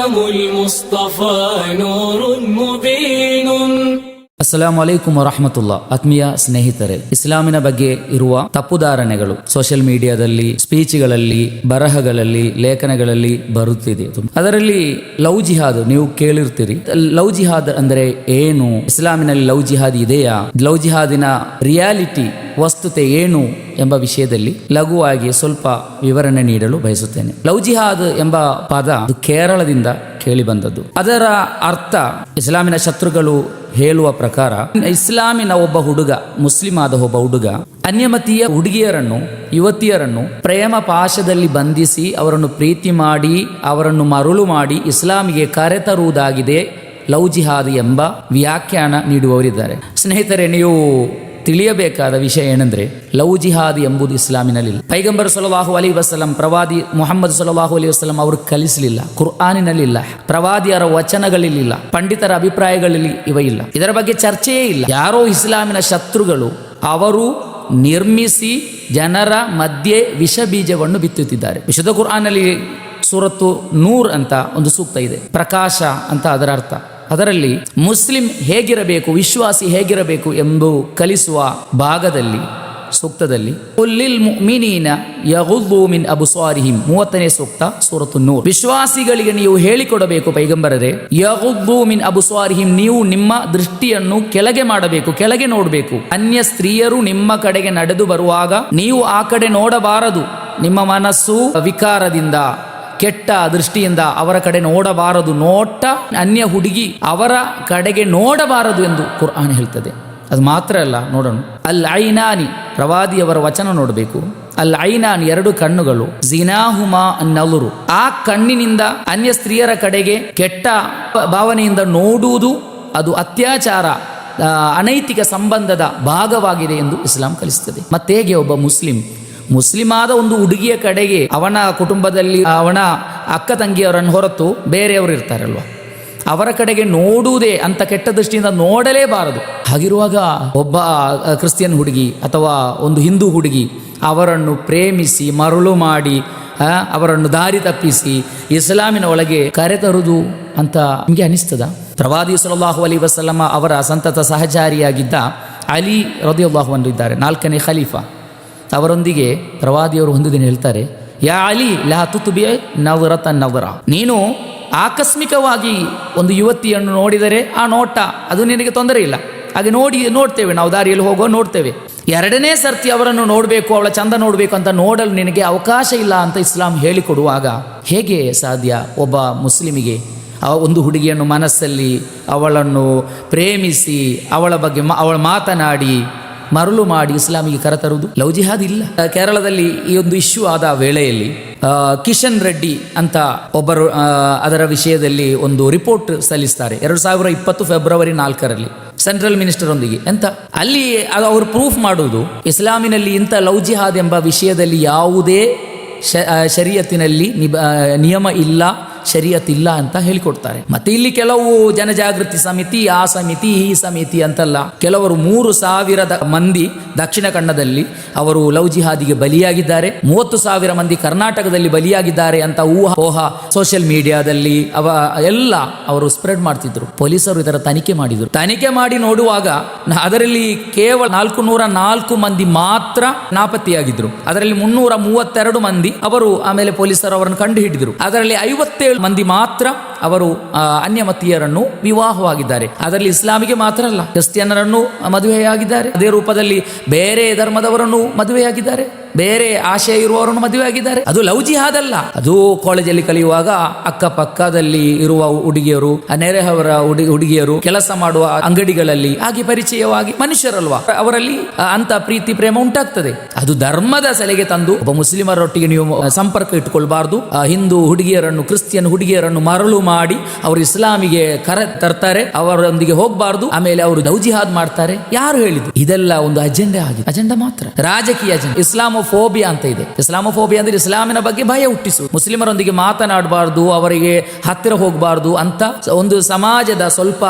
علم المصطفى نور مبين ಅಸ್ಸಲಾಂ ವಲೈಕುಮ್ ವರಹಮತುಲ್ಲಾ ಆತ್ಮೀಯ ಸ್ನೇಹಿತರೆ ಇಸ್ಲಾಮಿನ ಬಗ್ಗೆ ಇರುವ ತಪ್ಪುಧಾರಣೆಗಳು ಸೋಷಿಯಲ್ ಮೀಡಿಯಾದಲ್ಲಿ ಸ್ಪೀಚ್ಗಳಲ್ಲಿ ಬರಹಗಳಲ್ಲಿ ಲೇಖನಗಳಲ್ಲಿ ಬರುತ್ತಿದೆ ತುಂಬ. ಅದರಲ್ಲಿ ಲವ್ ಜಿಹಾದ್ ನೀವು ಕೇಳಿರ್ತೀರಿ ಲವ್ ಜಿಹಾದ್ ಅಂದ್ರೆ ಏನು ಇಸ್ಲಾಮಿನಲ್ಲಿ ಲವ್ ಜಿಹಾದ್ ಇದೆಯಾ ಲವ್ ಜಿಹಾದಿನ ರಿಯಾಲಿಟಿ ವಸ್ತುತೆ ಏನು ಎಂಬ ವಿಷಯದಲ್ಲಿ ಲಘುವಾಗಿ ಸ್ವಲ್ಪ ವಿವರಣೆ ನೀಡಲು ಬಯಸುತ್ತೇನೆ. ಲವ್ ಜಿಹಾದ್ ಎಂಬ ಪದ ಕೇರಳದಿಂದ ಕೇಳಿ ಬಂದದ್ದು. ಅದರ ಅರ್ಥ ಇಸ್ಲಾಮಿನ ಶತ್ರುಗಳು ಹೇಳುವ ಪ್ರಕಾರ ಇಸ್ಲಾಮಿನ ಒಬ್ಬ ಹುಡುಗ ಮುಸ್ಲಿಂ ಆದ ಒಬ್ಬ ಹುಡುಗ, ಅನ್ಯಮತೀಯ ಹುಡುಗಿಯರನ್ನು, ಯುವತಿಯರನ್ನು ಪ್ರೇಮ ಪಾಶದಲ್ಲಿ ಬಂಧಿಸಿ ಅವರನ್ನು ಪ್ರೀತಿ ಮಾಡಿ ಅವರನ್ನು ಮರುಳು ಮಾಡಿ ಇಸ್ಲಾಮಿಗೆ ಕರೆತರುವುದಾಗಿದೆ ಲವ್ ಜಿಹಾದ್ ಎಂಬ ವ್ಯಾಖ್ಯಾನ ನೀಡುವವರಿದ್ದಾರೆ. ಸ್ನೇಹಿತರೆ, ನೀವು ತಿಳಿಯಬೇಕಾದ ವಿಷಯ ಏನಂದ್ರೆ, ಲವ್ ಜಿಹಾದ್ ಎಂಬುದು ಇಸ್ಲಾಮಿನಲ್ಲಿ ಪೈಗಂಬರ್ ಸಲವಾಹು ಅಲಿ ವಸಲಂ ಪ್ರವಾದಿ ಮೊಹಮ್ಮದ್ ಸಲವಾಹು ಅಲಿ ವಸಲಂ ಅವರು ಕಲಿಸಲಿಲ್ಲ. ಕುರ್ಆನಿನಲ್ಲಿಲ್ಲ ಪ್ರವಾದಿಯರ ವಚನಗಳಿಲ್ಲ ಪಂಡಿತರ ಅಭಿಪ್ರಾಯಗಳಲ್ಲಿ ಇವ ಇಲ್ಲ. ಇದರ ಬಗ್ಗೆ ಚರ್ಚೆಯೇ ಇಲ್ಲ. ಯಾರೋ ಇಸ್ಲಾಮಿನ ಶತ್ರುಗಳು, ಅವರು ನಿರ್ಮಿಸಿ ಜನರ ಮಧ್ಯೆ ವಿಷ ಬೀಜವನ್ನು ಬಿತ್ತುತ್ತಿದ್ದಾರೆ. ವಿಶುದ್ಧ ಕುರ್ಆನಲ್ಲಿ ಸೂರತ್ತು ನೂರ್ ಅಂತ ಒಂದು ಸೂಕ್ತ ಇದೆ. ಪ್ರಕಾಶ ಅಂತ ಅದರ ಅರ್ಥ. ಅದರಲ್ಲಿ ಮುಸ್ಲಿಂ ಹೇಗಿರಬೇಕು, ವಿಶ್ವಾಸಿ ಹೇಗಿರಬೇಕು ಎಂದು ಕಲಿಸುವ ಭಾಗದಲ್ಲಿ, ಸೂಕ್ತದಲ್ಲಿ ಮಿನ್ ಅಬುಸ್ವಾರಿಹಿಂ ಮೂವತ್ತನೇ ಸೂಕ್ತ, ಸೂರತ್ತು ನೂರ್. ವಿಶ್ವಾಸಿಗಳಿಗೆ ನೀವು ಹೇಳಿಕೊಡಬೇಕು ಪೈಗಂಬರರೆ, ಯಗುದ್ದು ಮಿನ್ ಅಬುಸ್ವಾರಿಹಿಂ ನೀವು ನಿಮ್ಮ ದೃಷ್ಟಿಯನ್ನು ಕೆಳಗೆ ಮಾಡಬೇಕು, ಕೆಳಗೆ ನೋಡಬೇಕು. ಅನ್ಯ ಸ್ತ್ರೀಯರು ನಿಮ್ಮ ಕಡೆಗೆ ನಡೆದು ಬರುವಾಗ ನೀವು ಆ ಕಡೆ ನೋಡಬಾರದು. ನಿಮ್ಮ ಮನಸ್ಸು ವಿಕಾರದಿಂದ ಕೆಟ್ಟ ದೃಷ್ಟಿಯಿಂದ ಅವರ ಕಡೆ ನೋಡಬಾರದು. ನೋಟ ಅನ್ಯ ಹುಡುಗಿ ಅವರ ಕಡೆಗೆ ನೋಡಬಾರದು ಎಂದು ಕುರ್ಆನ್ ಹೇಳ್ತದೆ. ಅದು ಮಾತ್ರ ಅಲ್ಲ, ನೋಡೋಣ. ಅಲ್ ಐನಾನಿ ಪ್ರವಾದಿಯವರ ವಚನ ನೋಡಬೇಕು. ಅಲ್ ಐನಾನ್ ಎರಡು ಕಣ್ಣುಗಳು. ಜಿನಾಹುಮಾ ನಲುರು ಆ ಕಣ್ಣಿನಿಂದ ಅನ್ಯ ಸ್ತ್ರೀಯರ ಕಡೆಗೆ ಕೆಟ್ಟ ಭಾವನೆಯಿಂದ ನೋಡುವುದು ಅದು ಅತ್ಯಾಚಾರ ಅನೈತಿಕ ಸಂಬಂಧದ ಭಾಗವಾಗಿದೆ ಎಂದು ಇಸ್ಲಾಂ ಕಲಿಸುತ್ತದೆ ಮತ್ತೆ ಹೇಗೆ ಒಬ್ಬ ಮುಸ್ಲಿಂ ಮುಸ್ಲಿಮಾದ ಒಂದು ಹುಡುಗಿಯ ಕಡೆಗೆ ಅವನ ಕುಟುಂಬದಲ್ಲಿ ಅವನ ಅಕ್ಕ ತಂಗಿಯವರನ್ನು ಹೊರತು ಬೇರೆಯವರು ಇರ್ತಾರಲ್ವ? ಅವರ ಕಡೆಗೆ ನೋಡುವುದೇ ಅಂತ ಕೆಟ್ಟ ದೃಷ್ಟಿಯಿಂದ ನೋಡಲೇಬಾರದು. ಹಾಗಿರುವಾಗ ಒಬ್ಬ ಕ್ರಿಶ್ಚಿಯನ್ ಹುಡುಗಿ ಅಥವಾ ಒಂದು ಹಿಂದೂ ಹುಡುಗಿ ಅವರನ್ನು ಪ್ರೇಮಿಸಿ, ಮರಳು ಮಾಡಿ ಅವರನ್ನು ದಾರಿ ತಪ್ಪಿಸಿ, ಇಸ್ಲಾಮಿನ ಒಳಗೆ ಕರೆತರುವುದು ಅಂತ ನಿಮಗೆ ಅನಿಸ್ತದ? ಪ್ರವಾದಿ ಸಲಲ್ಲಾಹು ಅಲಿ ವಸಲಮ ಅವರ ಸಂತತ ಸಹಚಾರಿಯಾಗಿದ್ದ ಅಲಿ ರದಿಯುಲ್ಲಾಹು ಅಂದಿದ್ದಾರೆ ನಾಲ್ಕನೇ ಖಲೀಫಾ. ಅವರೊಂದಿಗೆ ಪ್ರವಾದಿಯವರು ಒಂದು ದಿನ ಹೇಳ್ತಾರೆ, ಯಾ ಅಲಿ, ಲಾ ತುತುಬಿ ನವರ. ನೀನು ಆಕಸ್ಮಿಕವಾಗಿ ಒಂದು ಯುವತಿಯನ್ನು ನೋಡಿದರೆ ಆ ನೋಟ, ಅದು ನಿನಗೆ ತೊಂದರೆ ಇಲ್ಲ. ಹಾಗೆ ನೋಡಿ, ನೋಡ್ತೇವೆ, ನಾವು ದಾರಿಯಲ್ಲಿ ಹೋಗೋ ನೋಡ್ತೇವೆ. ಎರಡನೇ ಸರ್ತಿ ಅವರನ್ನು ನೋಡಬೇಕು, ಅವಳ ಚಂದ ನೋಡಬೇಕು ಅಂತ ನೋಡಲು ನಿನಗೆ ಅವಕಾಶ ಇಲ್ಲ ಅಂತ ಇಸ್ಲಾಂ ಹೇಳಿಕೊಡುವಾಗ ಹೇಗೆ ಸಾಧ್ಯ? ಒಬ್ಬ ಮುಸ್ಲಿಮಿಗೆ ಆ ಒಂದು ಹುಡುಗಿಯನ್ನು ಮನಸ್ಸಲ್ಲಿ ಅವಳನ್ನು ಪ್ರೇಮಿಸಿ, ಅವಳ ಬಗ್ಗೆ ಅವಳ ಮಾತನಾಡಿ ಮರಳು ಮಾಡಿ ಇಸ್ಲಾಮಿಗೆ ಕರೆತರುವುದು ಲವ್ ಜಿಹಾದ್ ಇಲ್ಲ. ಕೇರಳದಲ್ಲಿ ಈ ಒಂದು ಇಶ್ಯೂ ಆದ ವೇಳೆಯಲ್ಲಿ ಕಿಶನ್ ರೆಡ್ಡಿ ಅಂತ ಒಬ್ಬರು ಅದರ ವಿಷಯದಲ್ಲಿ ಒಂದು ರಿಪೋರ್ಟ್ ಸಲ್ಲಿಸ್ತಾರೆ. ಎರಡು ಸಾವಿರ ಇಪ್ಪತ್ತು ಫೆಬ್ರವರಿ ನಾಲ್ಕರಲ್ಲಿ ಸೆಂಟ್ರಲ್ ಮಿನಿಸ್ಟರ್ ಒಂದಿಗೆ. ಎಂತ? ಅಲ್ಲಿ ಅವರು ಪ್ರೂಫ್ ಮಾಡುವುದು, ಇಸ್ಲಾಮಿನಲ್ಲಿ ಇಂಥ ಲವ್ ಜಿಹಾದ್ ಎಂಬ ವಿಷಯದಲ್ಲಿ ಯಾವುದೇ ಶರಿಯತ್ತಿನಲ್ಲಿ ನಿಯಮ ಇಲ್ಲ. ಶರೀಯತ್ ಇಲ್ಲ ಅಂತ ಹೇಳಿಕೊಡ್ತಾರೆ. ಮತ್ತೆ ಇಲ್ಲಿ ಕೆಲವು ಜನಜಾಗೃತಿ ಸಮಿತಿ, ಆ ಸಮಿತಿ, ಈ ಸಮಿತಿ ಅಂತಲ್ಲ, ಕೆಲವರು ಮೂರು ಸಾವಿರದ ಮಂದಿ ದಕ್ಷಿಣ ಕನ್ನಡದಲ್ಲಿ ಅವರು ಲವ್ ಜಿಹಾದಿಗೆ ಬಲಿಯಾಗಿದ್ದಾರೆ. ಮೂವತ್ತು ಸಾವಿರ ಮಂದಿ ಕರ್ನಾಟಕದಲ್ಲಿ ಬಲಿಯಾಗಿದ್ದಾರೆ ಅಂತ ಊಹಾ ಓಹ ಸೋಷಿಯಲ್ ಮೀಡಿಯಾದಲ್ಲಿ ಅವ, ಎಲ್ಲ ಅವರು ಸ್ಪ್ರೆಡ್ ಮಾಡ್ತಿದ್ರು. ಪೊಲೀಸರು ಇದರ ತನಿಖೆ ಮಾಡಿದ್ರು. ತನಿಖೆ ಮಾಡಿ ನೋಡುವಾಗ ಅದರಲ್ಲಿ ಕೇವಲ ನಾಲ್ಕು ನೂರ ನಾಲ್ಕು ಮಂದಿ ಮಾತ್ರ ನಾಪತ್ತೆಯಾಗಿದ್ರು. ಅದರಲ್ಲಿ ಮುನ್ನೂರ ಮೂವತ್ತೆರಡು ಮಂದಿ ಅವರು ಆಮೇಲೆ ಪೊಲೀಸರು ಅವರನ್ನು ಕಂಡು ಹಿಡಿದರು. ಅದರಲ್ಲಿ ಐವತ್ತೇಳು ಮಂದಿ ಮಾತ್ರ ಅವರು ಅನ್ಯ ಅನ್ಯಮತೀಯರನ್ನು ವಿವಾಹವಾಗಿದ್ದಾರೆ. ಅದರಲ್ಲಿ ಇಸ್ಲಾಮಿಗೆ ಮಾತ್ರ ಅಲ್ಲ ಕ್ರಿಸ್ತಿಯನ್ನರನ್ನು ಮದುವೆಯಾಗಿದ್ದಾರೆ. ಅದೇ ರೂಪದಲ್ಲಿ ಬೇರೆ ಧರ್ಮದವರನ್ನು ಮದುವೆಯಾಗಿದ್ದಾರೆ. ಬೇರೆ ಆಶಯ ಇರುವವರನ್ನು ಮದುವೆಯಾಗಿದ್ದಾರೆ ಅದು ಲವ್ ಜಿಹಾದ್ ಅಲ್ಲ. ಅದು ಕಾಲೇಜಲ್ಲಿ ಕಲಿಯುವಾಗ ಅಕ್ಕಪಕ್ಕದಲ್ಲಿ ಇರುವ ಹುಡುಗಿಯರು, ನೆರೆಹವರ ಹುಡುಗಿ, ಹುಡುಗಿಯರು ಕೆಲಸ ಮಾಡುವ ಅಂಗಡಿಗಳಲ್ಲಿ ಹಾಗೆ ಪರಿಚಯವಾಗಿ ಮನುಷ್ಯರಲ್ವಾ? ಅವರಲ್ಲಿ ಅಂತ ಪ್ರೀತಿ, ಪ್ರೇಮ ಉಂಟಾಗ್ತದೆ. ಅದು ಧರ್ಮದ ಸೆಲೆಗೆ ತಂದು ಒಬ್ಬ ಮುಸ್ಲಿಮರೊಟ್ಟಿಗೆ ನೀವು ಸಂಪರ್ಕ ಇಟ್ಟುಕೊಳ್ಬಾರ್ದು. ಹಿಂದೂ ಹುಡುಗಿಯರನ್ನು, ಕ್ರಿಶ್ಚಿಯನ್ ಹುಡುಗಿಯರನ್ನು ಮರಳು ಮಾಡಿ ಅವರು ಇಸ್ಲಾಮಿಗೆ ಕರ ತರ್ತಾರೆ. ಅವರೊಂದಿಗೆ ಹೋಗಬಾರ್ದು. ಆಮೇಲೆ ಅವರು ದೌಜಿಹಾದ್ ಜಿಹಾದ್ ಮಾಡ್ತಾರೆ. ಯಾರು ಹೇಳಿದ್ರು ಇದೆಲ್ಲ ಒಂದು ಅಜೆಂಡಾ ಆಗಿದೆ. ಅಜೆಂಡಾ ಮಾತ್ರ. ರಾಜಕೀಯ ಅಜೆಂಡಾ. ಇಸ್ಲಾಮೋಫೋಬಿಯಾ ಅಂತ ಇದೆ. ಇಸ್ಲಾಮೋಫೋಬಿಯಾ ಅಂದ್ರೆ ಇಸ್ಲಾಮಿನ ಬಗ್ಗೆ ಭಯ ಹುಟ್ಟಿಸು. ಮುಸ್ಲಿಮರೊಂದಿಗೆ ಮಾತನಾಡಬಾರ್ದು, ಅವರಿಗೆ ಹತ್ತಿರ ಹೋಗಬಾರ್ದು ಅಂತ ಒಂದು ಸಮಾಜದ ಸ್ವಲ್ಪ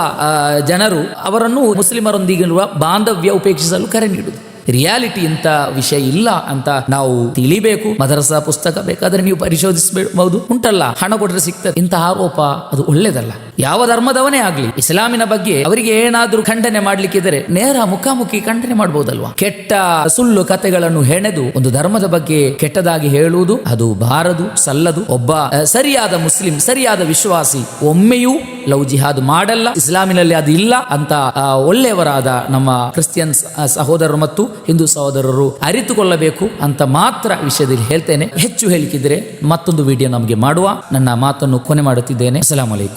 ಜನರು ಅವರನ್ನು ಮುಸ್ಲಿಮರೊಂದಿಗಿರುವ ಬಾಂಧವ್ಯ ಉಪೇಕ್ಷಿಸಲು ಕರೆ ನೀಡುವುದು ರಿಯಾಲಿಟಿ ಇಂತ ವಿಷಯ ಇಲ್ಲ ಅಂತ ನಾವು ತಿಳಿಬೇಕು. ಮದರಸಾ ಪುಸ್ತಕ ಬೇಕಾದ್ರೆ ನೀವು ಪರಿಶೋಧಿಸಬಹುದು ಉಂಟಲ್ಲ, ಹಣ ಕೊಟ್ಟರೆ ಸಿಗ್ತದೆ. ಇಂತಹ ಆರೋಪ ಅದು ಒಳ್ಳೇದಲ್ಲ. ಯಾವ ಧರ್ಮದವನೇ ಆಗ್ಲಿ, ಇಸ್ಲಾಮಿನ ಬಗ್ಗೆ ಅವರಿಗೆ ಏನಾದರೂ ಖಂಡನೆ ಮಾಡ್ಲಿಕ್ಕಿದ್ರೆ ನೇರ ಮುಖಾಮುಖಿ ಖಂಡನೆ ಮಾಡಬಹುದಲ್ವಾ ಕೆಟ್ಟ ಸುಳ್ಳು ಕಥೆಗಳನ್ನು ಹೆಣೆದು ಒಂದು ಧರ್ಮದ ಬಗ್ಗೆ ಕೆಟ್ಟದಾಗಿ ಹೇಳುವುದು, ಅದು ಬಾರದು, ಸಲ್ಲದು. ಒಬ್ಬ ಸರಿಯಾದ ಮುಸ್ಲಿಂ, ಸರಿಯಾದ ವಿಶ್ವಾಸಿ ಒಮ್ಮೆಯೂ ಲವ್ ಜಿಹಾದ್ ಮಾಡಲ್ಲ. ಇಸ್ಲಾಮಿನಲ್ಲಿ ಅದು ಇಲ್ಲ ಅಂತ ಒಳ್ಳೆಯವರಾದ ನಮ್ಮ ಕ್ರಿಶ್ಚಿಯನ್ ಸಹೋದರರು ಮತ್ತು ಹಿಂದೂ ಸಹೋದರರು ಅರಿತುಕೊಳ್ಳಬೇಕು ಅಂತ ಮಾತ್ರ ವಿಷಯದಲ್ಲಿ ಹೇಳ್ತೇನೆ. ಹೆಚ್ಚು ಹೇಳಿಕಿದ್ರೆ ಮತ್ತೊಂದು ವಿಡಿಯೋ ನಮಗೆ ಮಾಡುವ. ನನ್ನ ಮಾತನ್ನು ಕೊನೆ ಮಾಡುತ್ತಿದ್ದೇನೆ. ಅಸಲಾಮಲೈಕು